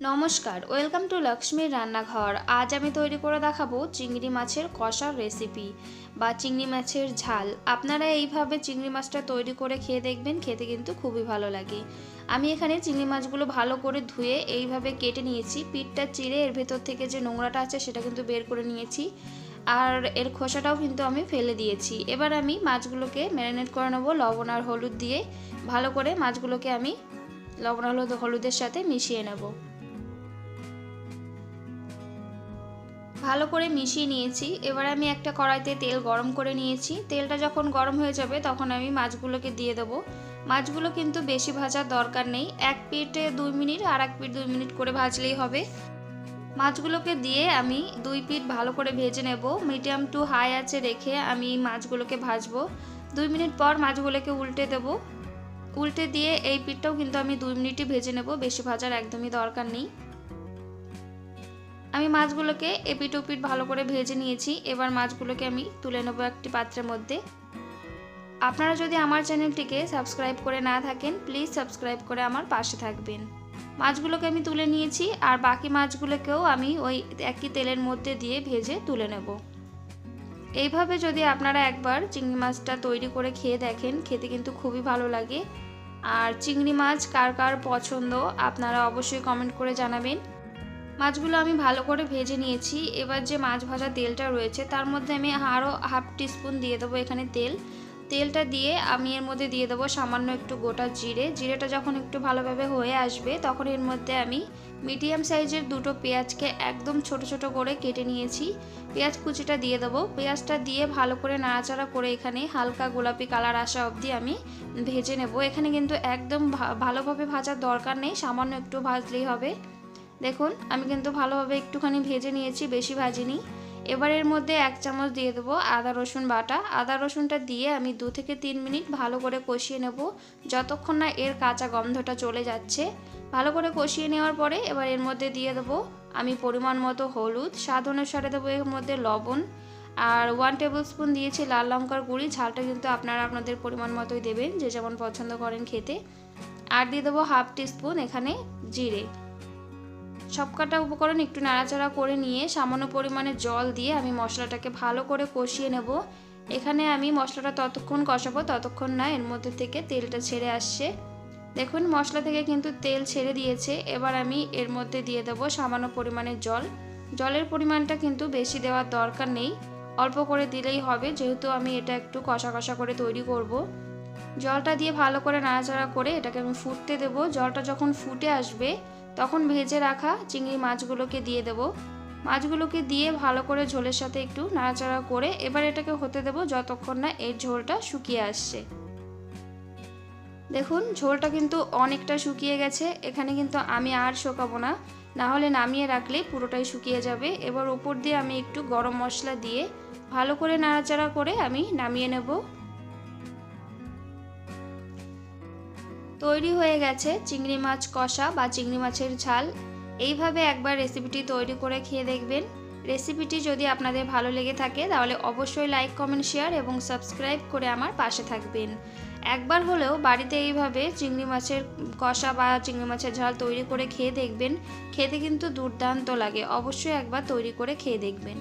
নমস্কার, welcome to লক্ষ্মীর রান্নাঘর। আজ আমি তৈরি করে দেখাবো চিংড়ি মাছের কষার রেসিপি বা চিংড়ি মাছের ঝাল। আপনারা এইভাবে চিংড়ি মাছটা তৈরি করে খেয়ে দেখবেন, খেতে কিন্তু খুবই ভালো লাগে। আমি এখানে চিংড়ি মাছগুলো ভালো করে ধুয়ে এইভাবে কেটে নিয়েছি। পিঠটা চিড়ে এর ভেতর থেকে যে নোংরাটা আছে সেটা কিন্তু বের করে নিয়েছি। আর এর খোসাটাও কিন্তু আমি ফেলে দিয়েছি। এবার আমি মাছগুলোকে ম্যারিনেট করে নেব লবণ আর হলুদ দিয়ে। ভালো করে মাছগুলোকে আমি লবণ হলুদ হলুদের সাথে মিশিয়ে নেব। ভালো করে মিশিয়ে নিয়েছি। এবার আমি একটা কড়াইতে তেল গরম করে নিয়েছি। তেলটা যখন গরম হয়ে যাবে তখন আমি মাছগুলোকে দিয়ে দেবো। মাছগুলো কিন্তু বেশি ভাজার দরকার নেই। এক পিঠে দুই মিনিট আর এক পিঠ দুই মিনিট করে ভাজলেই হবে। মাছগুলোকে দিয়ে আমি দুই পিঠ ভালো করে ভেজে নেব। মিডিয়াম টু হাই আছে রেখে আমি মাছগুলোকে ভাজবো। দুই মিনিট পর মাছগুলোকে উল্টে দেব। উল্টে দিয়ে এই পিঠটাও কিন্তু আমি দুই মিনিটই ভেজে নেব। বেশি ভাজার একদমই দরকার নেই। আমি মাছগুলোকে এপিট ওপিট ভালো করে ভেজে নিয়েছি। এবার মাছগুলোকে আমি তুলে নেব একটি পাত্রের মধ্যে। আপনারা যদি আমার চ্যানেলটিকে সাবস্ক্রাইব করে না থাকেন, প্লিজ সাবস্ক্রাইব করে আমার পাশে থাকবেন। মাছগুলোকে আমি তুলে নিয়েছি আর বাকি মাছগুলোকেও আমি ওই একই তেলের মধ্যে দিয়ে ভেজে তুলে নেব। এইভাবে যদি আপনারা একবার চিংড়ি মাছটা তৈরি করে খেয়ে দেখেন, খেতে কিন্তু খুবই ভালো লাগে। আর চিংড়ি মাছ কার কার পছন্দ, আপনারা অবশ্যই কমেন্ট করে জানাবেন। মাছগুলো আমি ভালো করে ভেজে নিয়েছি। এবার যে মাছ ভাজা তেলটা রয়েছে, তার মধ্যে আমি আরও হাফ টিস্পুন দিয়ে দেবো এখানে তেল। তেলটা দিয়ে আমি এর মধ্যে দিয়ে দেবো সামান্য একটু গোটা জিরে। জিরেটা যখন একটু ভালোভাবে হয়ে আসবে, তখন এর মধ্যে আমি মিডিয়াম সাইজের দুটো পেঁয়াজকে একদম ছোট ছোট করে কেটে নিয়েছি। পেঁয়াজ কুচিটা দিয়ে দেবো। পেঁয়াজটা দিয়ে ভালো করে নাড়াচাড়া করে এখানে হালকা গোলাপি কালার আসা অবধি আমি ভেজে নেব। এখানে কিন্তু একদম ভালোভাবে ভাজার দরকার নেই, সামান্য একটু ভাজলেই হবে। দেখুন, আমি কিন্তু ভালোভাবে একটুখানি ভেজে নিয়েছি, বেশি ভাজিনি। এবার এর মধ্যে এক চামচ দিয়ে দেবো আদা, রসুন বাটা। আদা, রসুনটা দিয়ে আমি দু থেকে তিন মিনিট ভালো করে কষিয়ে নেব, যতক্ষণ না এর কাঁচা গন্ধটা চলে যাচ্ছে। ভালো করে কষিয়ে নেওয়ার পরে এবার এর মধ্যে দিয়ে দেবো আমি পরিমাণ মতো হলুদ। স্বাদ অনুসারে দেবো এর মধ্যে লবণ। আর ওয়ান টেবিল স্পুন দিয়েছি লাল লঙ্কার গুঁড়ি, ঝালটা কিন্তু আপনারা আপনাদের পরিমাণ মতোই দেবেন, যে যেমন পছন্দ করেন খেতে। আর দিয়ে দেবো হাফ টিস্পুন এখানে জিরে। সবকটা উপকরণ একটু নাড়াচাড়া করে নিয়ে সামান্য পরিমাণে জল দিয়ে আমি মশলাটাকে ভালো করে কষিয়ে নেব। এখানে আমি মশলাটা ততক্ষণ কষাবো, ততক্ষণ না, এর মধ্যে থেকে তেলটা ছেড়ে আসছে। দেখুন, মশলা থেকে কিন্তু তেল ছেড়ে দিয়েছে। এবার আমি এর মধ্যে দিয়ে দেবো সামান্য পরিমাণে জল। জলের পরিমাণটা কিন্তু বেশি দেওয়ার দরকার নেই। অল্প করে দিলেই হবে, যেহেতু আমি এটা একটু কষা কষা করে তৈরি করব। জলটা দিয়ে ভালো করে নাড়াচাড়া করে এটাকে আমি ফুটতে দেবো। জলটা যখন ফুটে আসবে, তখন ভেজে রাখা চিংড়ি মাছগুলোকে দিয়ে দেব। মাছগুলোকে দিয়ে ভালো করে ঝোলের সাথে একটু নাড়াচাড়া করে এবার এটাকে হতে দেব যতক্ষণ না এর ঝোলটা শুকিয়ে আসছে। দেখুন, ঝোলটা কিন্তু অনেকটা শুকিয়ে গেছে। এখানে কিন্তু আমি আর শোকাবো না। না হলে নামিয়ে রাখলে পুরোটাই শুকিয়ে যাবে। এবার ওপর দিয়ে আমি একটু গরম মশলা দিয়ে ভালো করে নাড়াচাড়া করে আমি নামিয়ে নেব। তৈরি হয়ে গেছে চিংড়ি মাছ কষা বা চিংড়ি মাছের ঝাল। এইভাবে একবার রেসিপিটি তৈরি করে খেয়ে দেখবেন। রেসিপিটি যদি আপনাদের ভালো লেগে থাকে, তাহলে অবশ্যই লাইক কমেন্ট শেয়ার এবং সাবস্ক্রাইব করে আমার পাশে থাকবেন। একবার হলেও বাড়িতে এইভাবে চিংড়ি মাছের কষা বা চিংড়ি মাছের ঝাল তৈরি করে খেয়ে দেখবেন। খেতে কিন্তু দুর্দান্ত লাগে। অবশ্যই একবার তৈরি করে খেয়ে দেখবেন।